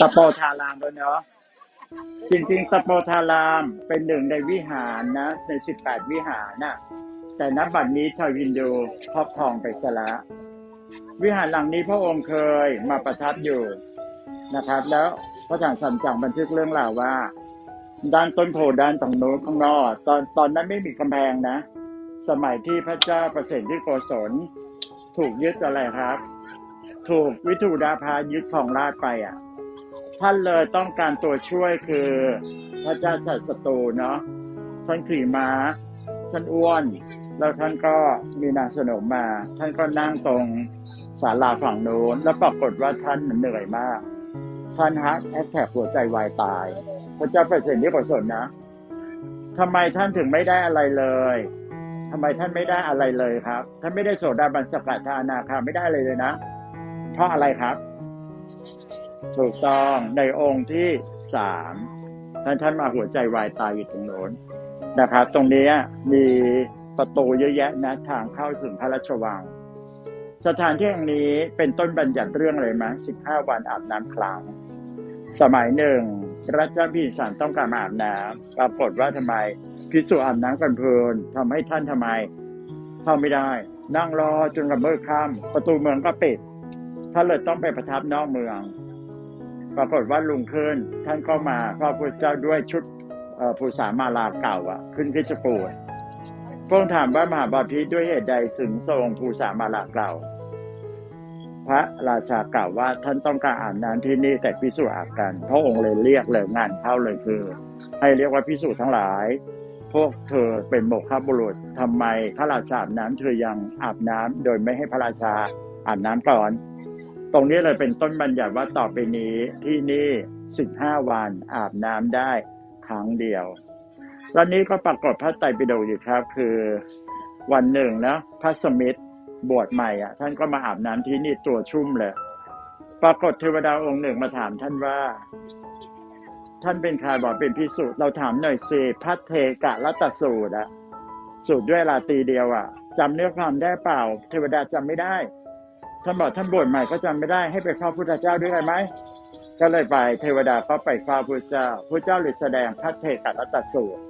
ตะโปธารามด้วยเนาะจริงๆตะโปธารามเป็นหนึ่งในวิหารนะ ในสิบแปดวิหารน่ะ แต่นับบัดนี้ชาวยินดูครอบครองไปซะละ วิหารหลังนี้พระองค์เคยมาประทับอยู่นะครับ แล้วพระทางสัมจังบันทึกเรื่องราวว่า ด้านต้นโพด้านตรงโน้นข้างนอก ตอนตอนนั้นไม่มีกำแพงนะ สมัยที่พระเจ้าประสิที่โกศลถูกยึดอะไรครับ ถูกวิทูดาภายึดของราชไปอะ ท่านเลยต้องการตัวช่วยคือพระเจ้าจัดศัตรูเนาะท่านขี่ม้า ท่านอ้วน แล้วท่านก็มีนางสนมมา ท่านก็นั่งตรงศาลาฝั่งโน้น แล้วปรากฏว่าท่านเหนื่อยมาก ท่านฮักแอทแทกหัวใจวายตาย พระเจ้าเปรตเสนที่โกศลนะทำไมท่านถึงไม่ได้อะไรเลยทำไมท่านไม่ได้อะไรเลยครับ ท่านไม่ได้โสดาบันสกัดทานาคาไม่ได้เลยเลยนะ เพราะอะไรครับ ถูกต้องในองค์ที่สามท่านท่านมาหัวใจวายตายอยู่ตรงโน้นนะครับ ตรงนี้มีประตูเยอะแยะนะทางเข้าถึงพระราชวัง สถานที่แห่งนี้เป็นต้นบัญญัติเรื่องอะไรมั้งสิบห้าวันอาบน้ำครั้งสมัยหนึ่งรัชพิสารต้องการอาบน้ำปรากฏว่าทำไมพิสุอาบน้ำกันเพลินทำให้ท่านทำไมเข้าไม่ได้ นั่งรอจนกระเบิดค่ำประตูเมืองก็ปิดท่านเลยต้องไปประทับนอกเมือง ปรากฏว่าลุงขึ้นท่านก็มาพระพุทธเจ้าด้วยชุดภูษามาลาเก่าอะ ขึ้นคิจกูฏพระองค์ถามว่ามหาบาพิตรด้วยเหตุใดถึงทรงภูษามาลาเก่า พระราชากล่าวว่าท่านต้องการอาบน้ำที่นี่แต่พิสูจน์อาบกันพระองค์เลยเรียกเลยงานเข้าเลยคือ ให้เรียกว่าพิสูจน์ทั้งหลาย พวกเธอเป็นโมฆะบุรุษทำไมพระราชาอาบน้ำเธอยังอาบน้ำโดยไม่ให้พระราชาอาบน้ำก่อน ตรงนี้เลยเป็นต้นบัญญัติว่าต่อไปนี้ที่นี่สิบห้าวันอาบน้ำได้ครั้งเดียวแล้วนี้ก็ปรากฏพระไตรปิฎกอยู่ครับ คือวันหนึ่งนะพระสมิทธบวชใหม่อะ ท่านก็มาอาบน้ำที่นี่ตัวชุ่มเลยปรากฏเทวดาองค์หนึ่งมาถามท่านว่า ท่านเป็นใครบอกเป็นพิสุเราถามหน่อยสิพัทเทกะรัตสูตรอะสูตรด้วยลาตีเดียวอะจำเนื้อความได้เปล่า เทวดาจำไม่ได้ ท่านบอกท่านบวชใหม่ก็จำไม่ได้ให้ไปเฝ้าพุทธเจ้าด้วยกันไหมก็เลยไปเทวดาก็ไปเฝ้าพุทธเจ้าพุทธเจ้าเลยแสดงพัทเทกัตตสูตร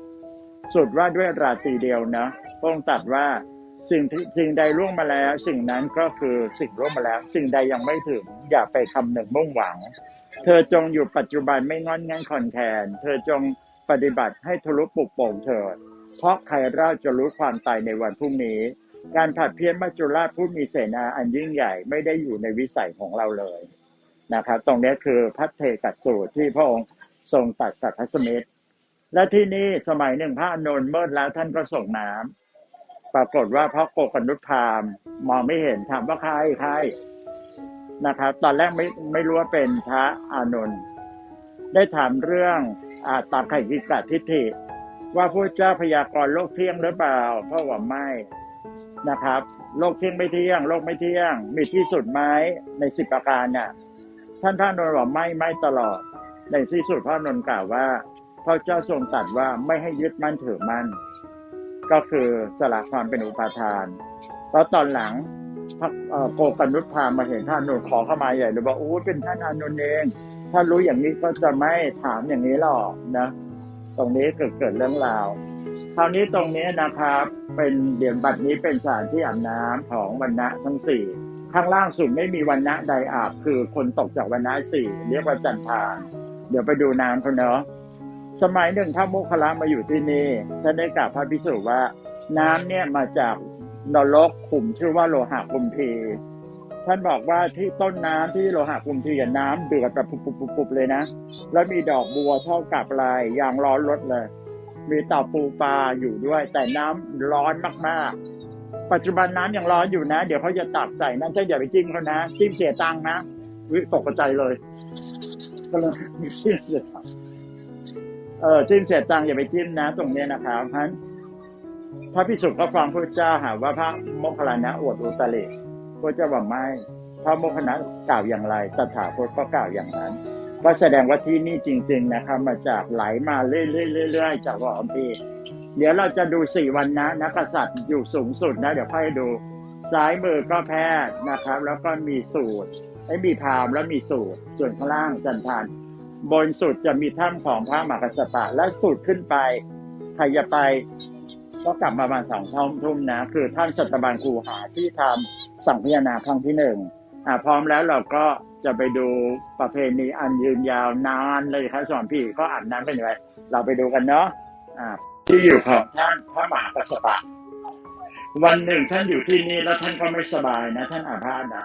สูตรว่าด้วยราตรีเดียวนะพระองค์ตรัดว่าสิ่งที่สิ่งใดล่วงมาแล้ว สิ่งนั้นก็คือสิ่งล่วงมาแล้ว สิ่งใดยังไม่ถึงอย่าไปคำหนึ่งมุ่งหวัง เธอจงอยู่ปัจจุบันไม่งอนงันคอนแคนเธอจงปฏิบัติให้ทะลุปลุกโป่งเถิดเพราะใครเล่าจะรู้ความตายในวันพรุ่งนี้ การผัดเพี้ยนมัจจุราชผู้มีเสนาอันยิ่งใหญ่ไม่ได้อยู่ในวิสัยของเราเลยนะครับ ตรงนี้คือพัทเทกัสสูตรที่พระองค์ทรงตัดกับพระสมิทธและที่นี่สมัยหนึ่งพระอานนท์เมื่อแล้วท่านก็ส่งน้ำปรากฏว่าพระโกกนุษพามมองไม่เห็นถามว่าใครใครนะครับ ตอนแรกไม่ไม่รู้ว่าเป็นพระอานนท์ได้ถามเรื่องอาตาไข่กิกาทิฏฐิว่าพระเจ้าพยากรณ์โลกเที่ยงหรือเปล่าพระว่าไม่ นะครับโลกเที่ยงไม่เที่ยงโลกไม่เที่ยง มีที่สุดไหมในสิบประการน่ะท่านพระอานนท์บอกไม่ไม่ตลอด ในที่สุดพระนนท์กล่าวว่าพระเจ้าทรงตรัสว่าไม่ให้ยึดมั่นถือมั่น ก็คือสละความเป็นอุปาทานแล้วตอนหลังพระโกกนุษพามมาเห็นท่านนนท์ขอเข้ามาใหญ่เลยบอกโอ้เป็นท่านอานนท์เองถ้ารู้อย่างนี้ก็จะไม่ถามอย่างนี้หรอกนะ ตรงนี้เกิดเกิดเรื่องราว คราวนี้ตรงนี้นะครับ เป็นเดียนบัตรนี้เป็นสถานที่อาบน้ำของวันณะทั้งสี่ข้างล่างสุดไม่มีวันณะใดอาบ คือคนตกจากวันณะสี่เรียกว่าจันทานเดี๋ยวไปดูน้ำเขาเนาะสมัยหนึ่งพระโมคคัลลามาอยู่ที่นี่ท่านได้กล่าวพระพิสุว่า น้ำเนี่ยมาจากนรกขุมชื่อว่าโลหะกุมพีท่านบอกว่าที่ต้นน้ำที่โลหะกุมพีอะน้ำเดือดแบบปุบๆเลยนะ แล้วมีดอกบัวเท่ากับลายยางร้อนรถเลย มีเต่าปูปลาอยู่ด้วย แต่น้ำร้อนมากๆ ปัจจุบันน้ำยังร้อนอยู่นะ เดี๋ยวเขาจะตักใส่นั่นจะอย่าไปจิ้มเขานะจิ้มเสียตังค์นะวิตกใจเลยก็เลยจิ้มเสียตังค์เออจิ้มเสียตังค์อย่าไปจิ้มนะ ตรงนี้นะครับเพราะฉะนั้นพระพิสุก็ฟังพระเจ้าหาว่าพระโมคคัลลานะอวดอุตริพระเจ้าบอกไม่พระโมคคัลลานะกล่าวอย่างไรตถาคตก็กล่าวอย่างนั้น ก็แสดงว่าที่นี่จริง ๆนะครับมาจากไหลมาเรื่อยๆๆๆจากวอัมพีเดี๋ยวเราจะดูสี่วันนะนักษัตริย์อยู่สูงสุดนะ เดี๋ยวค่อยดูซ้ายมือก็แพทย์นะครับ แล้วก็มีสูตรไอ้มีพราหมณ์แล้วมีสูตร ส่วนข้างล่างจันทานบนสุดจะมีถ้ำของพระมหากษัตริย์และสุดขึ้นไปใครจะไปก็กลับมาประมาณสองทุ่มทุ่มนะ คือท่านสัตบาลครูหาที่ทำสังพยานาครั้งที่หนึ่ง พร้อมแล้วเราก็จะไปดูประเพณีอันยืนยาวนานเลยครับสอนพี่ก็อ่าบน้ำเป็นยังไงเราไปดูกันเนาะที่อยู่ของท่านพระมหากษัตริย์วันหนึ่งท่านอยู่ที่นี่แล้วท่านก็ไม่สบายนะ ท่านอาพาธนะ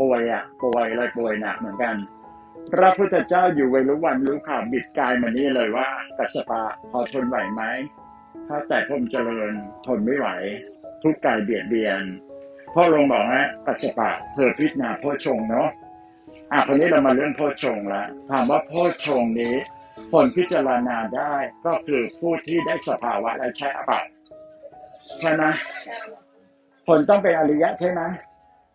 ป่วยอะ ป่วยอะไรป่วยหนักเหมือนกัน พระพุทธเจ้าอยู่เวรุวันรู้ข่าวบิดกายมานี่เลยว่ากัสสปะพอทนไหวไหมถ้าแต่พรมเจริญทนไม่ไหว ทุกข์กายเบียดเบียน พ่อลงบอกว่ากัสสปะเธอพิจารณาโพชงเนาะอะคนนี้เรามาเรื่องโพชงแล้วถามว่าโพชงนี้ คนพิจารณาได้ก็คือผู้ที่ได้สภาวะและใช้อบัตใช่ไหมคนต้องเป็นอริยะใช่ไหม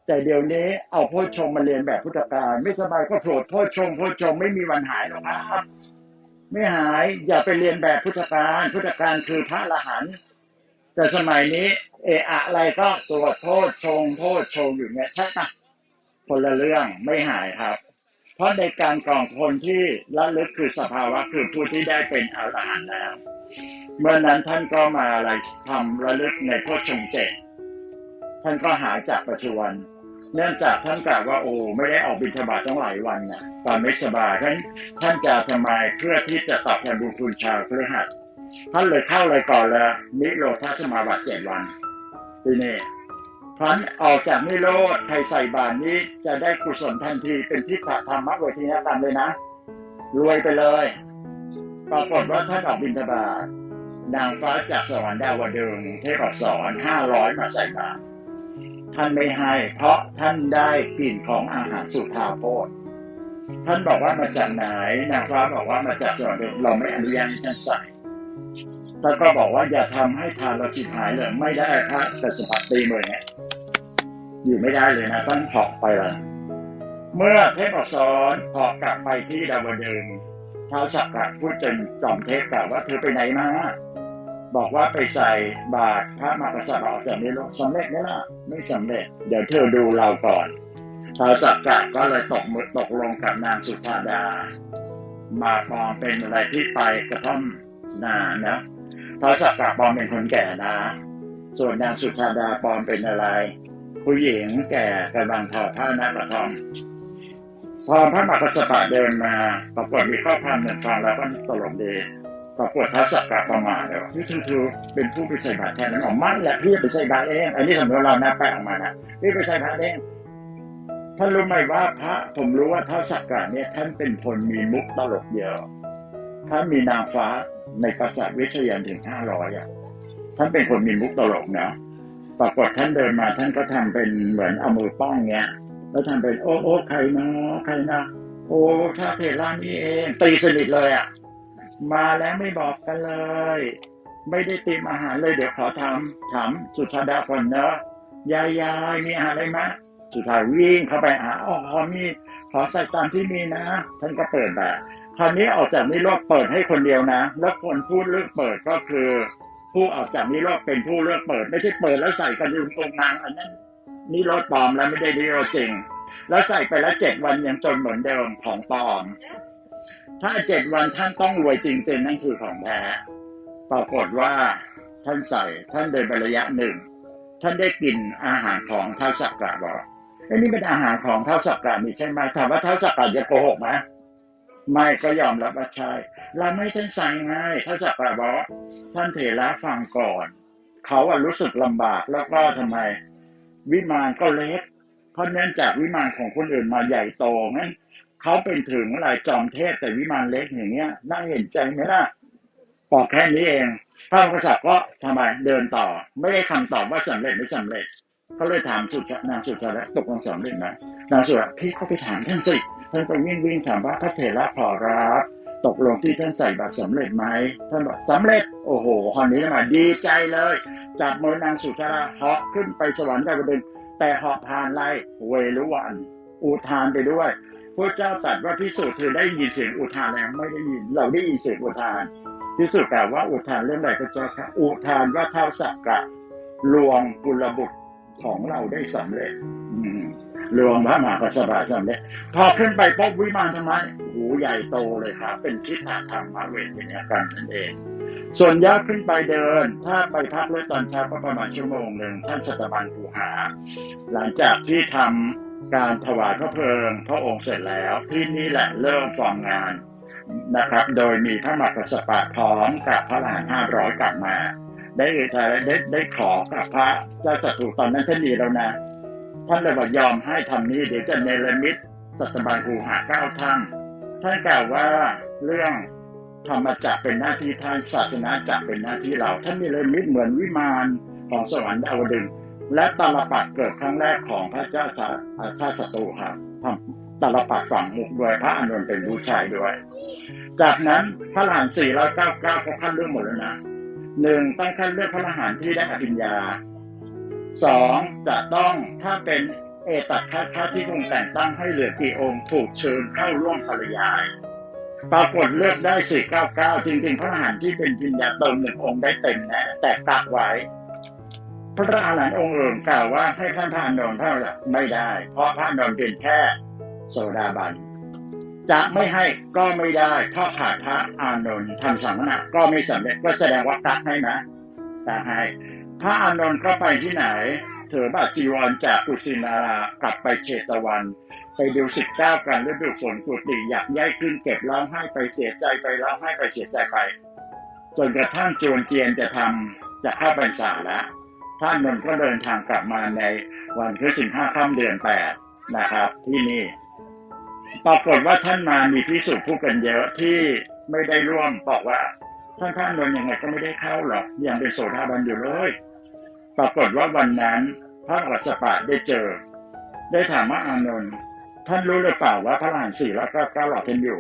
แต่เดี๋ยวนี้เอาโพชงมาเรียนแบบพุทธกาลไม่สบายก็โผล่โพชงโพชงไม่มีวันหายหรอกนะครับไม่หายอย่าไปเรียนแบบพุทธกาลพุทธกาลคือพระอรหันแต่สมัยนี้ เอะอะไรก็สวดโพชงค์โพชงอยู่เนี่ยใช่ปะคนละเรื่องไม่หายครับ เพราะในการกรองคนที่ละลึกคือสภาวะคือผู้ที่ได้เป็นอรหันต์แล้ว เมื่อนั้นท่านก็มาอะไรทำระลึกในโพชงเจ็ดท่านก็หายจากปัจจุบันเนื่องจากท่านกล่าวว่าโอ้ไม่ได้ออกบิณฑบาตตั้งหลายวันนะตอนไม่สบายท่านท่านจะทำไมเพื่อที่จะตอบแทนบุญคุณชาวพฤหัสท่านเลยเข้าเลยก่อนลยนิโรธาสมาบัติเจ็ดวัน ทีนี้พรันออกจากนิโรธใครใส่บาตรนี้จะได้กุศลทันทีเป็นทิฏฐธรรมะเวทีนกรรมเลยนะ รวยไปเลย ปรากฏว่าท่านออกบิณฑบาตนางฟ้าจากสวรรค์ดาวดึงเทพอักษรห้าร้อยมาใส่บาตรท่านไม่ให้ เพราะท่านได้กลิ่นของอาหารสุทาโพธท่านบอกว่ามาจากไหนนางฟ้าบอกว่ามาจากสวรรค์เราไม่อนุญาตให้ท่านใส่ ท่านก็บอกว่าอย่าทำให้ทานเราจิตหายเลยไม่ได้พระแต่สมบัติตีมือเนี่ยอยู่ไม่ได้เลยนะต้องถอกไปเลยเมื่อเทพอักษรถอกกลับไปที่ดาวดึงส์ท้าวสักกะพูดจนจอมเทพกล่าวว่าเธอไปไหนมาบอกว่าไปใส่บาตรพระมหากษัตริย์ออกจากนิโรธสำเร็จไหมล่ะไม่สำเร็จ เดี๋ยวเธอดูเราก่อนท้าวสักกะก็เลยตกมือตกลงกับนางสุธาดา มาปอมเป็นอะไรที่ไปกระท่อมนานะ ท้าวสักกะปอมเป็นคนแก่นะ ส่วนนางสุธาดาปอมเป็นอะไร ผู้หญิงแก่กำลังถอดผ้าหน้ากระท่อมพอพระมหากษัตริย์เดินมาปรากฏมีข้อความหนึ่งฟังแล้วก็ตลกดีปรากฏท้าวสักกะประมาทเลยว่าพี่ทูเป็นผู้ไปใส่บาตรแทนนั้นออกม่แหละพี่ไปใส่บาตรเอง อันนี้สำหรับเรานะแปลออกมานะพี่ไปใส่บาตรเองท่านรู้ไหมว่าพระผมรู้ว่าท้าสักกะเนี่ยท่านเป็นคนมีมุกตลกเดียวท่านมีนางฟ้า ในปราสาทวิทยานถึงห้าร้อยอะท่านเป็นคนมีมุกตลกนะปรากฏท่านเดินมาท่านก็ทำเป็นเหมือนเอามือป้องเงี้ย แล้วทำเป็นโอ้โอ้ใครนะใครนะโอ้ถ้าเทรานี่เองตีสนิทเลยอะมาแล้วไม่บอกกันเลย ไม่ได้เตรียมอาหารเลยเดี๋ยวขอทำถามสุธาดาก่อนเนอะยายยายมีอาหารอะไรไหมสุธาวิ่งเข้าไปหาอ๋อมีขอใส่ตามที่มีนะ ท่านก็เปิดแบบ คราวนี้ออกจากนิโรธเปิดให้คนเดียวนะ แล้วคนพูดเลือกเปิดก็คือ ผู้ออกจากนิโรธเป็นผู้เลือกเปิด ไม่ใช่เปิดแล้วใส่กันอยู่ตรงนางอันนั้นนิโรธปลอมแล้วไม่ได้นิโรธจริง แล้วใส่ไปแล้วเจ็ดวันยังจนเหมือนเดิมของปลอม ถ้าเจ็ดวันท่านต้องรวยจริง ๆ นั่นคือของแท้ปรากฏว่าท่านใส่ท่านเดินไประยะหนึ่ง ท่านได้กินอาหารของเท้าสักกะบอกไอ้นี่เป็นอาหารของเท้าสักกะนี่ใช่ไหมถามว่าเท้าสักกะจะโกหกไหม ไม่ก็ยอมรับว่าใช่เราไม่ท่านใส่ไงเท้าสักกะบอกท่านเถระฟังก่อน เขาอะรู้สึกลำบากแล้วก็ทำไม วิมานก็เล็ก เพราะเนื่องจากวิมานของคนอื่นมาใหญ่โตงั้นเขาเป็นถึงหลายจอมเทพแต่วิมานเล็กอย่างเงี้ยน่าเห็นใจไหมล่ะบอกแค่นี้เองพระมกษัตริย์ก็ทำไมเดินต่อ ไม่ได้คำตอบว่าสำเร็จไม่สำเร็จเขาเลยถามสุดนางสุดแล้วตกลงสำเร็จไหมนางสุดพี่เขาไปถามท่านสิ ท่านก็วิ่งวิ่งถามว่าพระเถระขอรับ ตกลงที่ท่านใส่บาตรสำเร็จไหมท่านบอกสำเร็จ โอ้โหคราวนี้มาดีใจเลย จับมือนางสุธาเหาะขึ้นไปสวรรค์ดาวดึงแต่เหาะผ่านไรเวรุวันอุทานไปด้วยพระเจ้าตรัสว่าพิสูจน์เธอได้ยินเสียงอุทานแล้วไม่ได้ยิน เราได้ยินเสียงอุทานพิสูจน์กล่าวว่าอุทานเรื่องใดพระเจ้าคะอุทานว่าเท้าสักกะลวงกุลบุตรของเราได้สำเร็จ รวมพระมหากษัตริย์สำเร็จพอขึ้นไปปุ๊บวิมานธรรมะหูใหญ่โตเลยครับ เป็นทิฏฐธรรมะเวทนียกันนั่นเอง ส่วนยากขึ้นไปเดิน ถ้าไปพักเลืตอนเช้าก็ประมาณชั่วโมงหนึ่งท่านสัตบันภูหา หลังจากที่ทำการถวายพระเพลิงพระองค์เสร็จแล้วที่นี่แหละเริ่มฟอร์มงานนะครับ โดยมีพระมหากษัตริย์พร้อมกับพระทหารห้าร้อยกลับมาได้ได้ได้ได้ขอกับพระเจ้าจักรุตอนนั้นท่านดีแล้วนะ ท่านเลยบอกยอมให้ทำนี้เดี๋ยวจะเนรมิตสัตบันภูหาเก้าท่านท่านกล่าวว่าเรื่องธรรมจักรเป็นหน้าที่ท่านศาสนาจักรเป็นหน้าที่เรา ท่านเนรมิตเหมือนวิมานของสวรรค์ดาวดึงและตาลปัดเกิดครั้งแรกของพระเจ้าชาชาติศัตรูครับทำตาลปัดฝังมุกด้วยพระอานนท์เป็นผู้ชายด้วย จากนั้นพระหลานสี่ร้อยเก้าเก้าก็ขั้นเรื่องหมดแล้วนะหนึ่งต้องขั้นเลือกพระทหารที่ได้อภิญญา สองจะต้องถ้าเป็นเอตัดคาคาที่คงแต่งตั้งให้เหลือกี่องค์ถูกเชิญเข้าร่วมปริยายปรากฏเลือกได้สี่เก้าเก้าจริงๆ พระทหารที่เป็นปิญญาเติมหนึ่งองค์ได้เต็มนะแต่กักไว้ พระอรหันต์องค์อื่นกล่าวว่าให้ท่านพระอานนท์เท่าไหร่ไม่ได้ เพราะพระอานนท์เป็นแค่โสดาบันจะไม่ให้ก็ไม่ได้เพราะขาดพระอานนท์ทำสังฆนาก็ไม่สำเร็จก็แสดงว่ากักให้นะกักให้ พระอานนท์ก็ไปที่ไหนถือบาจีวรจากกุสินารากลับไปเชตวัน ไปดูสิบเก้ากันฤดูฝนกุฏิอยากย้ายขึ้นเก็บร้องไห้ไปเสียใจไปร้องไห้ไปเสียใจไป จนกระทั่งจวนเจียนจะทำจะเข้าพรรษาแล้วท่านนนท์ก็เดินทางกลับมาในวันที่สิบห้าค่ำเดือนแปดนะครับ ที่นี่ปรากฏว่าท่านมามีพิสุผู้กันเยอะที่ไม่ได้ร่วมบอกว่าท่านท่านนนยังไงก็ไม่ได้เข้าหรอกยังเป็นโสดาบันอยู่เลย ปรากฏว่าวันนั้นพระอัสสปะได้เจอ ได้ถามว่าอานนท์ท่านรู้หรือเปล่าว่าพระหลานสี่แล้วก็เก้าหลอดเป็นอยู่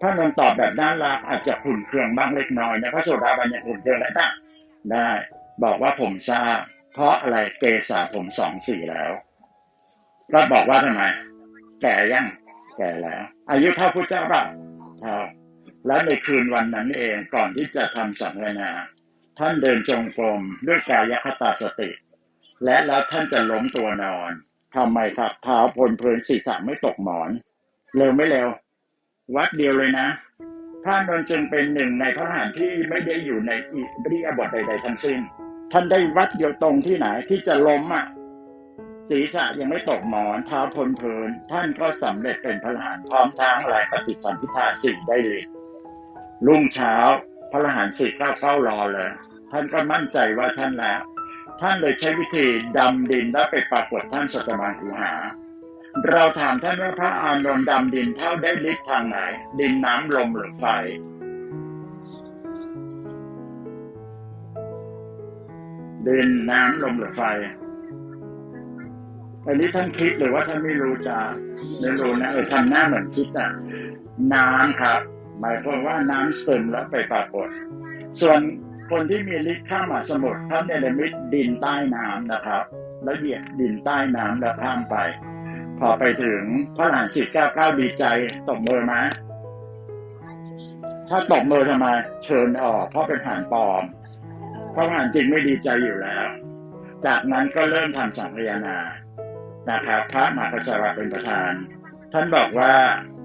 พระนนท์ตอบแบบน่ารักอาจจะขุ่นเคืองบ้างเล็กน้อยนะพระโสดาบันยังขุ่นเคืองได้ปะได้บอกว่าผมทราบเพราะอะไรเกษาผมสองสี่แล้วก็บอกว่าทำไมแก่ยังแก่แล้ว อายุเท่าพุทธเจ้าเปล่าเท่าแล้วในคืนวันนั้นเองก่อนที่จะทำสังฆนา ท่านเดินจงกรมด้วยกายคตาสติ และแล้วท่านจะล้มตัวนอนทำไมครับเท้าพลเพลินศีรษะไม่ตกหมอน เร็วไม่เร็ว วัดเดียวเลยนะพระนนท์จึงเป็นหนึ่งในพระทหารที่ไม่ได้อยู่ในอิริยาบถใด ๆ ทั้งสิ้น ท่านได้วัดเดียวตรงที่ไหนที่จะล้มอะศีรษะยังไม่ตกหมอนเท้าพลเพลินท่านก็สำเร็จเป็นพระทหารพร้อมทางลายปฏิสัมพิทาสี่งได้เลยรุ่งเช้าพระทหารสี่เก้าเก้ารอเลย ท่านก็มั่นใจว่าท่านแล้ว ท่านเลยใช้วิธีดำดินแล้วไปปรากฏท่านสัตมานหูหา เราถามท่านว่าพระอานนท์ดำดินเท่าได้ฤทธิ์ทางไหน ดินน้ำลมหรือไฟดินน้ำลมหรือไฟอันนี้ท่านคิดหรือว่าท่านไม่รู้จ้าไม่รู้นะเออทำหน้าเหมือนคิดอะน้ำครับ หมายความว่าน้ำซึมแล้วไปปรากฏ ส่วน คนที่มีฤทธิ์ข้ามมหาสมุทรท่านเนรมิตดินใต้น้ำนะครับ แล้วเหยียบดินใต้น้ำแล้วข้ามไป พอไปถึงพระหลานสิบเก้าเก้าดีใจตบมือไหมถ้าตบมือทำไมเชิญออก เพราะเป็นฐานปลอม เพราะฐานจริงไม่ดีใจอยู่แล้ว จากนั้นก็เริ่มทำสังฆยนานะครับพระมหากษัตริย์เป็นประธาน ท่านบอกว่า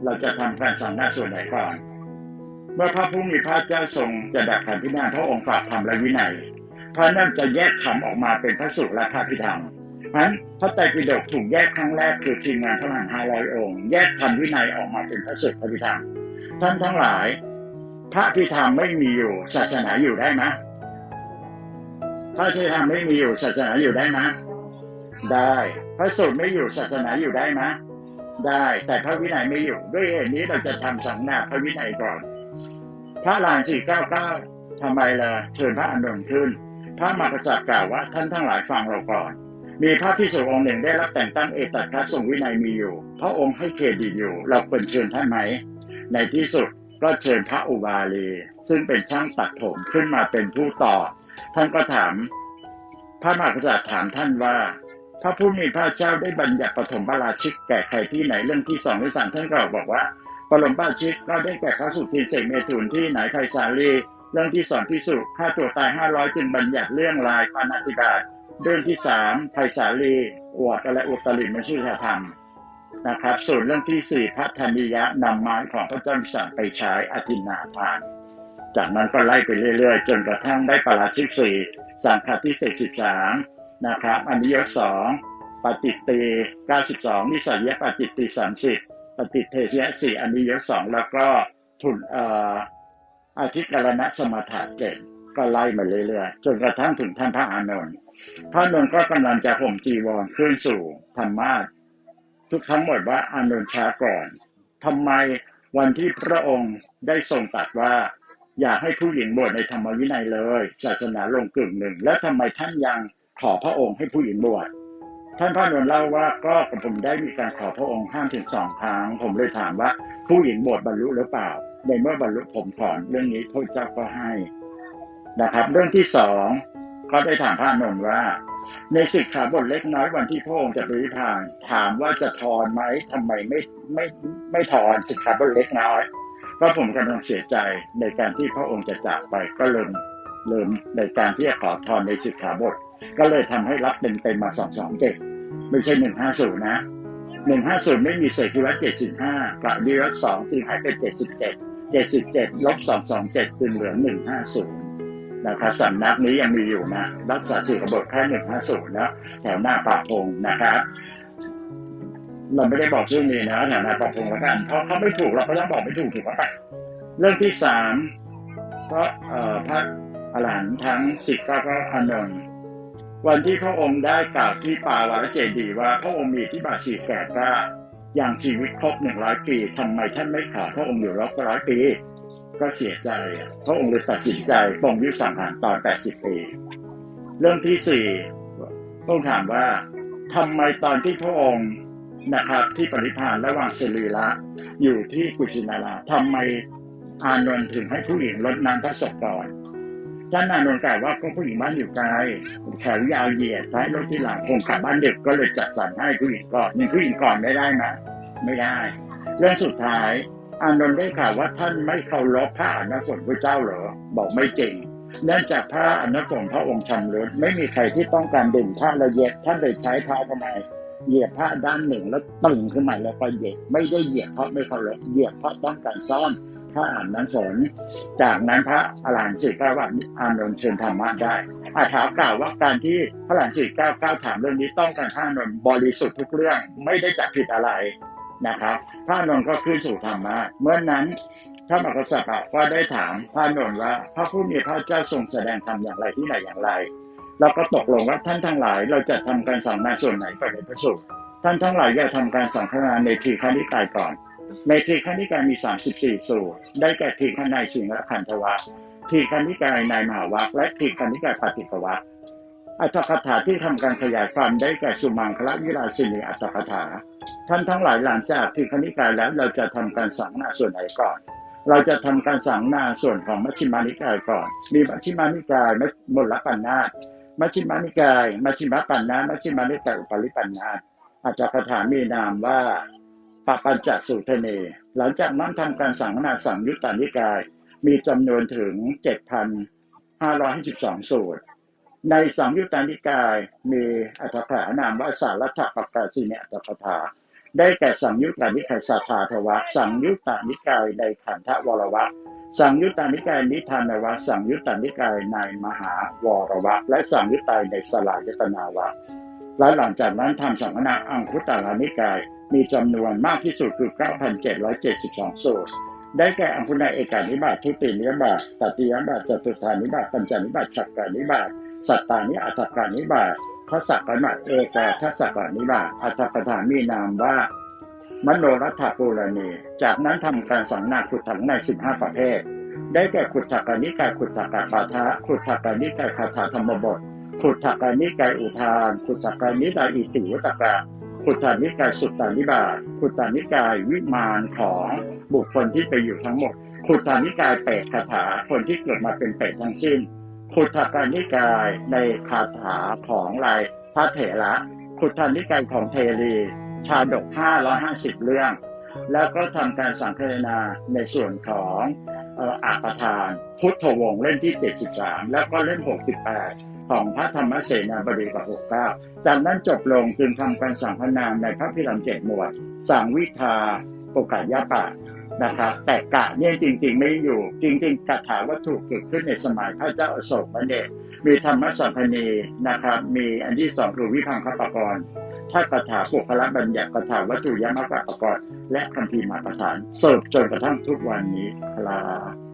เราจะทำการสังฆนาส่วนไหนก่อน เมื่อพระผู้มีพระเจ้าทรงจะดับขันพิจารณาพระองค์ฝากธรรมและวินัยพระนั่นจะแยกคำออกมาเป็นพระสุและพระพิธรรมเพราะนั้นพระไตรปิฎกถูกแยกครั้งแรกคือทีมงานพระหลานห้าร้อยองค์ แยกธรรมวินัยออกมาเป็นพระสุพระพิธรรมท่านทั้งหลาย พระพิธรรมไม่มีอยู่ ศาสนาอยู่ได้ไหมพระพิธรรมไม่มีอยู่ศาสนาอยู่ได้ไหมได้พระสูตรไม่อยู่ศาสนาอยู่ได้ไหมได้ แต่พระวินัยไม่อยู่ด้วยเหตุนี้เราจะทำสังนาพระวินัยก่อน พระลานสี่เก้าเก้าทำไมล่ะเชิญพระอานนท์ขึ้น พระมหากษัตริย์กล่าวว่าท่านทั้งหลายฟังเราก่อน มีพระพิสุองค์หนึ่งได้รับแต่งตั้งเอตัคทรงวินัยมีอยู่ พระองค์ให้เครดิตอยู่ เราเป็นเชิญท่านไหม ในที่สุดก็เชิญพระอุบาลี ซึ่งเป็นช่างตัดผมขึ้นมาเป็นผู้ต่อ ท่านก็ถาม พระมหากษัตริย์ถามท่านว่าพระผู้มีพระเจ้าได้บัญญัติปฐมราชิกแก่ใครที่ไหนเรื่องที่สองที่สามท่านก็บอกว่า ปฐมราชิกก็ได้แก่พระสุทินเสกเมถุนที่ไหนไพศาลีเรื่องที่สอนพิสุฆ่าตัวตายห้าร้อยจึงบัญญัติเรื่องลายปานาติบาตเรื่องที่สามไผ่สาลีอวดและอุตริมชื่อธรรมนะครับส่วนเรื่องที่สี่พระธนิยะนำไม้ของพระเจ้าวิสารไปใช้อธินาทาน จากนั้นก็ไล่ไปเรื่อยๆ จนกระทั่งได้ปาราชิกสี่สังฆาทิเศษสิบสามนะครับอันนี้ยศสองปฏิตตีเก้าสิบสองนิสัยปฏิตตีสามสิบ ปฏิเทศยะสี่อันนี้ยศสองแล้วก็ทุนอ่ออาทิกรณะสมถะเจ็ดก็ไล่มาเรื่อยๆจนกระทั่งถึงท่านพระอานนท์พระอานนท์ก็กำลังจะห่มจีวรขึ้นสู่ธรรมาสทุกทั้งหมดว่าอานนท์ช้าก่อนทำไมวันที่พระองค์ได้ทรงตรัสว่า อยากให้ผู้หญิงบวชในธรรมวินัยเลย ศาสนาลงกึ่งหนึ่ง แล้วทำไมท่านยังขอพระองค์ให้ผู้หญิงบวช ท่านพระนนท์เล่าว่าก็ผมได้มีการขอพระองค์ห้ามถึงสองครั้ง ผมเลยถามว่าผู้หญิงบวชบรรลุหรือเปล่า ในเมื่อบรรลุผมถอนเรื่องนี้พระเจ้าก็ให้นะครับ เรื่องที่สองก็ได้ถามพระนนท์ว่า ในสิกขาบทเล็กน้อยวันที่พระองค์จะปริพานถามว่าจะถอนไหมทำไมไม่ไม่ไม่ถอนสิกขาบทเล็กน้อยเพราะผมกำลังเสียใจในการที่พระองค์จะจากไปก็เริ่มเริ่มในการที่จะขอถอนในสิกขาบท ก็เลยทำให้รับเป็นเต็มมาสองสองเจ็ดไม่ใช่หนึ่งห้าศูนย์นะหนึ่งห้าศูนย์ไม่มีเศษที่ว่าเจ็ดสิบห้ากลับดีลบสองจึงหายไปเจ็ดสิบเจ็ดเจ็ดสิบเจ็ดลบสองสองเจ็ดจึงเหลือหนึ่งห้าศูนย์นะครับสำนักนี้ยังมีอยู่นะรักษาสิกขาบทแค่หนึ่งห้าศูนย์นะแถวหน้าป่าพงนะครับเราไม่ได้บอกชื่อนี้นะแถวหน้าป่าพงแล้วกันเพราะเขาไม่ถูกเราก็ต้องบอกไม่ถูกถูกปะเรื่องที่สามก็เอ่อพระอรหันต์ทั้งสิบเก้าพระอานนท์ วันที่พระองค์ได้กล่าวที่ปาวาลเจดีว่าพระองค์มีที่บาสีแก่กล้าอย่างชีวิตครบหนึ่งร้อยปีทำไมท่านไม่ขอพระองค์อยู่รอบร้อยปี ก็เสียใจพระองค์เลยตัดสินใจปรงยุสังหารตอนแปดสิบปี เรื่องที่สี่ต้องถามว่าทำไมตอนที่พระองค์นะครับที่ปริพานระหว่างเสรีละอยู่ที่กุชินาราทำไมอานนท์ถึงให้ผู้หญิงลดน้ำพระศพก่อน ท่านอานนท์กล่าวว่าก็ผู้หญิงบ้านอยู่ไกลแถวยาวเหยียดท้ายรถที่หลังคงกลับบ้านเดึกก็เลยจัดสรรให้ผู้หญิงก่อนยังผู้หญิงก่อนไม่ได้นะไม่ได้ เรื่องสุดท้าย อานนท์ได้ข่าวว่าท่านไม่เคารพพระอนันตพระเจ้าเหรอ บอกไม่จริงเนื่องจากพระอนันตพระองค์ชำรุดไม่มีใครที่ต้องการดื่มผ้าละเอียดท่านเลยใช้เท้าทำไมเหยียบผ้าด้านหนึ่งแล้วตึงขึ้นมาแล้วก็เหยียบไม่ได้เหยียบเพราะไม่เคารพเหยียบเพราะต้องการซ่อน พระอ่านนั้นสนจากนั้นพระอรหันต์สี่เก้าว่าอานนท์เชิญธรรมะได้อาถากล่าวว่าการที่พระอรหันต์สี่เก้าเก้าถามเรื่องนี้ต้องการพระอานนท์บริสุทธิ์ทุกเรื่องไม่ได้จับผิดอะไรนะครับพระอานนท์ก็ขึ้นสู่ธรรมะเมื่อนั้นพระมหากษัตริย์ก็ได้ถามพระอานนท์ว่าพระผู้มีพระเจ้าทรงแสดงธรรมอย่างไรที่ไหนอย่างไรเราก็ตกลงว่าท่านทั้งหลายเราจะทำการสังนาส่วนไหนไปในพระสูตรท่านทั้งหลายจะทำการสังฆนาในทีฆานิกายก่อน ในทีฆานิกายมี 34 สูตร ได้แก่ทีฆานายสิงห์และขันธวัคทีฆานิกายนายมหาวัคและทีฆานิกายปฏิกวัคอัตถกถาที่ทำการขยายความได้แก่สุมังคละวิราชินีอัตถกถา ท่านทั้งหลายหลังจากทีฆานิกายแล้วเราจะทำการสังนาส่วนไหนก่อน เราจะทำการสังนาส่วนของมัชฌิมานิกายก่อน มีมัชฌิมานิกายมลปัญนาตมัชฌิมานิกายมัชฌิมปัญนามัชฌิมานิกายอุปริปัญนาตอาจารย์คถามีนามว่า ปปัญจสุเทเน หลังจากนั้นทำการสังนาสังยุตตานิกาย มีจำนวนถึง 7,552 สูตร ในสังยุตตานิกายมีอัตถกถานามว่าสารัตถปกาสิเนอัตถกถาได้แก่สังยุตตานิกายสัทธาทวะสังยุตตานิกายในขันธวรวะสังยุตตานิกายนิทานวะสังยุตตานิกายในมหาวรวะ และสังยุตตาในสลายตนาวะ และหลังจากนั้นทำสังฆนาอังคุตารานิกาย มีจำนวนมากที่สุดคือ 9,772 สูตร ได้แก่อังคุนาเอกานิบาตทุติยนิบาตตติยนิบาตจตุธานิบาตปัญจานิบาตฉักกานิบาตสัตตานิอัตถกานิบาตทัศกานิบาตเอกาทัศกานิบาตอัตถกถามีนามว่ามโนรัฐปุรณีจากนั้นทำการสังนาขุดถังใน 15 ประเภท ได้แก่ขุดถักานิกายขุดถักาปาทะขุดถักานิกายคาถาธรรมบท ขุดถักานิกายอุทาน ขุดถักานิกายอิติวุตกะขุดถักานิกายสุตตานิบาตขุดถักานิกายวิมานของบุคคลที่ไปอยู่ทั้งหมด ขุดถักานิกายเปรตคาถาคนที่เกิดมาเป็นเปรตทั้งสิ้น ขุดถักานิกายในคาถาของลายพระเถระขุดถักานิกายของเทรีชาดก550เรื่อง แล้วก็ทำการสังคายนาในส่วนของอาประธาน พุทธวงศ์เล่มที่ 73 แล้วก็เล่ม68 ของพระธรรมเสนาบดีกับหกเก้าจากนั้นจบลงจึงทำการสังพนามในพระพิรัมเจ็ดหมวดสังวิทาโอกาสยาปะนะครับแต่กะเนี่ยจริง ๆ ไม่อยู่ จริงๆกถาวัตถุเกิดขึ้นในสมัยพระเจ้าอโศกมเดชมีธรรมสัมพนีนะครับ มีอันที่สองคือวิพังคปกรณ์ถ้ากถาปุคละบัญญัติกถาวัตถุยมกปกรณ์และคัมภีร์มาประฐานเสิร์ฟจนกระทั่งทุกวันนี้ครับ